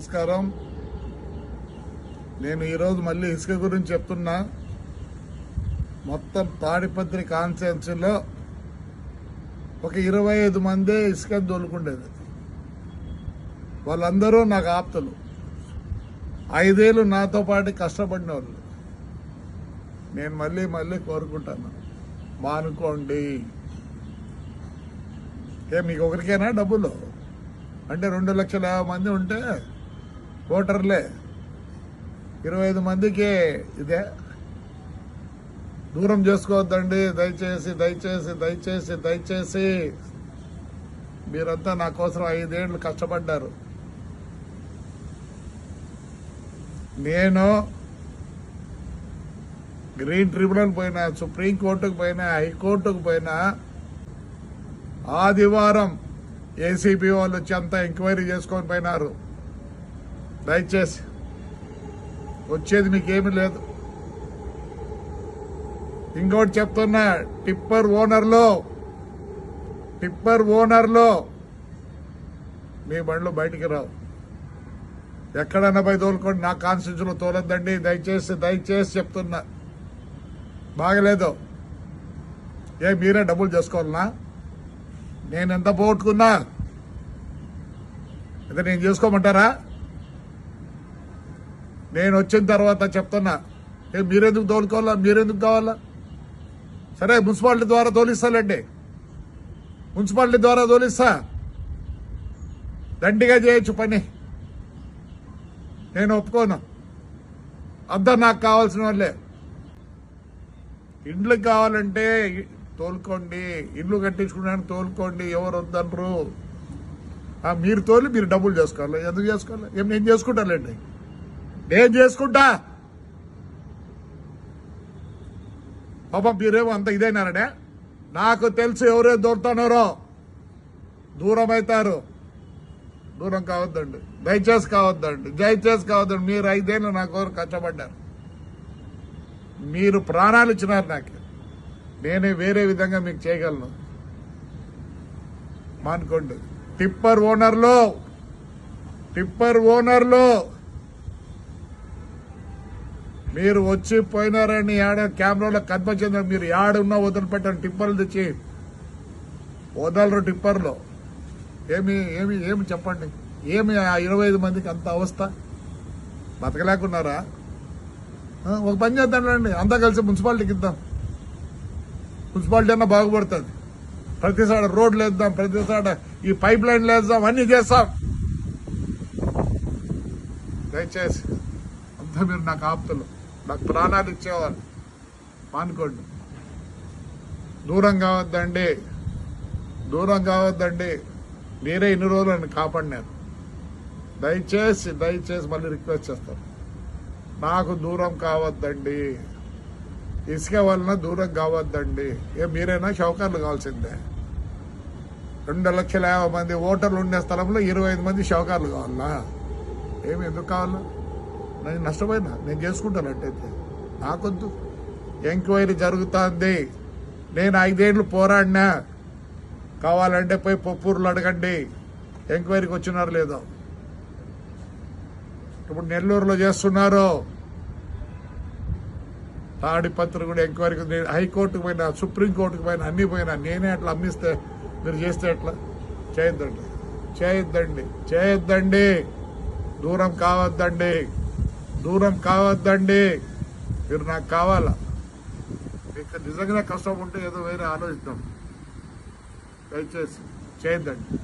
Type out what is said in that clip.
నమస్కారం. నేను ఈరోజు మళ్ళీ ఇసుక గురించి చెప్తున్నా. మొత్తం తాడిపత్రి కాన్స్టిట్యున్సీలో ఒక ఇరవై ఐదు మందే ఇసుక దొలుకుండేది. వాళ్ళందరూ నాకు ఆప్తులు. ఐదేళ్ళు నాతో పాటు కష్టపడిన వాళ్ళు నేను మళ్ళీ మళ్ళీ కోరుకుంటాను. మానుకోండి. ఏ మీకు ఒకరికేనా డబ్బులు? అంటే రెండు లక్షల యాభై మంది ఉంటే ఓటర్లే ఇరవై ఐదు మందికి ఇదే. దూరం చేసుకోవద్దండి. దయచేసి దయచేసి దయచేసి దయచేసి. మీరంతా నా కోసం ఐదేళ్ళు కష్టపడ్డారు. నేను గ్రీన్ ట్రిబ్యునల్ పోయినా సుప్రీంకోర్టుకు పోయినా హైకోర్టుకు పోయినా ఆదివారం ఏసీబీ వాళ్ళు వచ్చి అంతా ఎంక్వైరీ చేసుకొని పోయినారు. దయచేసి. వచ్చేది మీకేమీ లేదు. ఇంకోటి చెప్తున్నా టిప్పర్ ఓనర్లో టిప్పర్ ఓనర్లో మీ బండ్లు బయటికి రావు. ఎక్కడన్నా పోయి తోలుకోండి నా కాన్స్టిట్యూన్సీలో తోలొద్దండి. దయచేసి దయచేసి చెప్తున్నా. బాగలేదు. ఏ మీరే డబ్బులు చేసుకోవాలనా? నేను ఎంత పోగొట్టుకున్నా? అయితే నేను చేసుకోమంటారా? నేను వచ్చిన తర్వాత చెప్తున్నా ఏ మీరెందుకు తోలుకోవాలా? మీరెందుకు కావాలా? సరే మున్సిపాలిటీ ద్వారా తోలిస్తాలండి. మున్సిపాలిటీ ద్వారా తోలిస్తా. దండిగా చేయొచ్చు పని. నేను ఒప్పుకోను. అంతా నాకు కావాల్సిన వాళ్ళే. ఇండ్లు కావాలంటే తోలుకోండి. ఇల్లు కట్టించుకున్నాను తోలుకోండి. ఎవరు వద్దనరు. మీరు తోలి మీరు డబ్బులు చేసుకోవాలి. ఎందుకు చేసుకోవాలి? ఏం నేను చేసుకుంటానండి నేను చేసుకుంటా? పాపం మీరేమో అంత ఇదైనారనే? నాకు తెలుసు ఎవరే దొరుకుతున్నారో దూరం అవుతారు దూరం కావద్దండి. దయచేసి కావద్దండి. దయచేసి కావద్దండి. మీరు ఐదేళ్ళు నా కోరు కష్టపడ్డారు. మీరు ప్రాణాలు ఇచ్చినారు నాకు. నేనే వేరే విధంగా మీకు చేయగలను. మానుకోండి. టిప్పర్ ఓనర్లో. టిప్పర్ ఓనర్లో. మీరు వచ్చి పోయినారని ఆడ కెమెరాలో కనిపించింది మీరు యాడున్నా వదిలిపెట్టండి టిప్పర్లు తెచ్చి. వదలరు టిప్పర్లో. ఏమి ఏమి ఏమి చెప్పండి? ఏమి ఆ ఇరవై ఐదు మందికి అంత అవస్థ? బతకలేకున్నారా? ఒక పని చేద్దాంలేండి అంతా కలిసి మున్సిపాలిటీకి ఇద్దాం. మున్సిపాలిటీ అన్నా బాగుపడుతుంది. ప్రతిసాడ రోడ్లు వేద్దాం ప్రతిసాడ ఈ పైప్ లైన్లు వేద్దాం అన్ని చేస్తాం. దయచేసి అంతా మీరు నాకు ఆప్తులు. నాకు ప్రాణాలు ఇచ్చేవారు. మానుకోండి దూరం కావద్దండి. దూరం కావద్దండి. మీరే ఇన్ని రోజులు నన్ను కాపాడినారు దయచేసి దయచేసి మళ్ళీ రిక్వెస్ట్ చేస్తాను. నాకు దూరం కావద్దండి. ఇసుక వలన దూరం కావద్దండి. ఏ మీరైనా షౌకర్లు కావాల్సిందే. రెండు లక్షల యాభై మంది ఓటర్లు ఉండే స్థలంలో ఇరవై ఐదు మంది షౌకర్లు కావాలా? ఏమి ఎందుకు కావాలా? నేను నష్టపోయినా నేను చేసుకుంటాను అట్టయితే. నాకొద్దు. ఎంక్వైరీ జరుగుతుంది. నేను ఐదేళ్ళు పోరాడినా. కావాలంటే పోయి పప్పూరులు అడగండి. ఎంక్వైరీకి వచ్చినారు లేదో. ఇప్పుడు నెల్లూరులో చేస్తున్నారు. తాడిపత్రి కూడా ఎంక్వైరీకి హైకోర్టుకు పోయినా సుప్రీంకోర్టుకు పోయినా అన్ని పోయినా. నేనే అట్లా అమ్మిస్తే మీరు చేస్తే ఎట్లా? చేయొద్దండి. చేయొద్దండి. చేయొద్దండి. దూరం కావద్దండి. దూరం కావద్దండి. మీరు నాకు కావాలా? మీకు నిజంగా కష్టం ఉంటే ఏదో వేరే ఆలోచిద్దాం. దయచేసి చేయొద్దండి